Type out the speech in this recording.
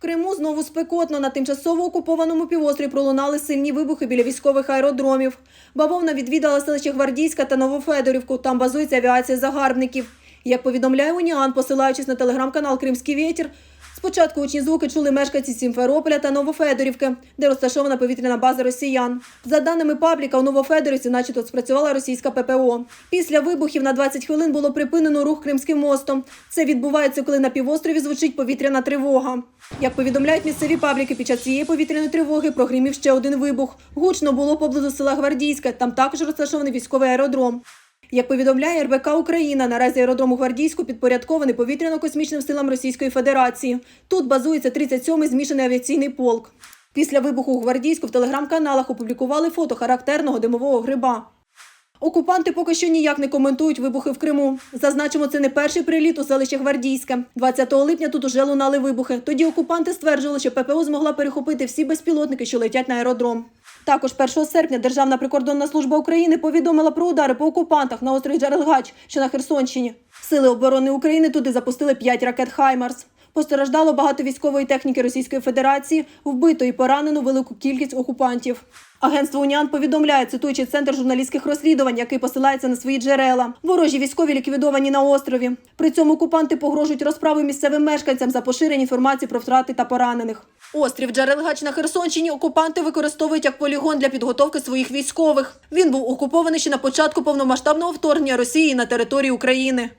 Криму знову спекотно. На тимчасово окупованому півострові пролунали сильні вибухи біля військових аеродромів. Бавовна відвідала селище Гвардійська та Новофедорівку. Там базується авіація загарбників. Як повідомляє Уніан, посилаючись на телеграм-канал Кримський вітер, спочатку гучні звуки чули мешканці Сімферополя та Новофедорівки, де розташована повітряна база росіян. За даними пабліка, у Новофедорівці, начебто, спрацювала російська ППО. Після вибухів на 20 хвилин було припинено рух Кримським мостом. Це відбувається, коли на півострові звучить повітряна тривога. Як повідомляють місцеві пабліки, під час цієї повітряної тривоги прогримів ще один вибух. Гучно було поблизу села Гвардійське. Там також розташований військовий аеродром. Як повідомляє РБК Україна, наразі аеродром у Гвардійську підпорядкований повітряно-космічним силам Російської Федерації. Тут базується 37-й змішаний авіаційний полк. Після вибуху у Гвардійську в телеграм-каналах опублікували фото характерного димового гриба. Окупанти поки що ніяк не коментують вибухи в Криму. Зазначимо, це не перший приліт у селище Гвардійське. 20 липня тут уже лунали вибухи. Тоді окупанти стверджували, що ППО змогла перехопити всі безпілотники, що летять на аеродром. Також 1 серпня Державна прикордонна служба України повідомила про удари по окупантах на острові Джерелгач, що на Херсонщині. Сили оборони України туди запустили 5 ракет Хаймарс. Постраждало багато військової техніки Російської Федерації, вбито і поранено велику кількість окупантів. Агентство Уніан повідомляє, цитуючи центр журналістських розслідувань, який посилається на свої джерела. Ворожі військові ліквідовані на острові. При цьому окупанти погрожують розправою місцевим мешканцям за поширення інформації про втрати та поранених. Острів Джарелгач на Херсонщині окупанти використовують як полігон для підготовки своїх військових. Він був окупований ще на початку повномасштабного вторгнення Росії на територію України.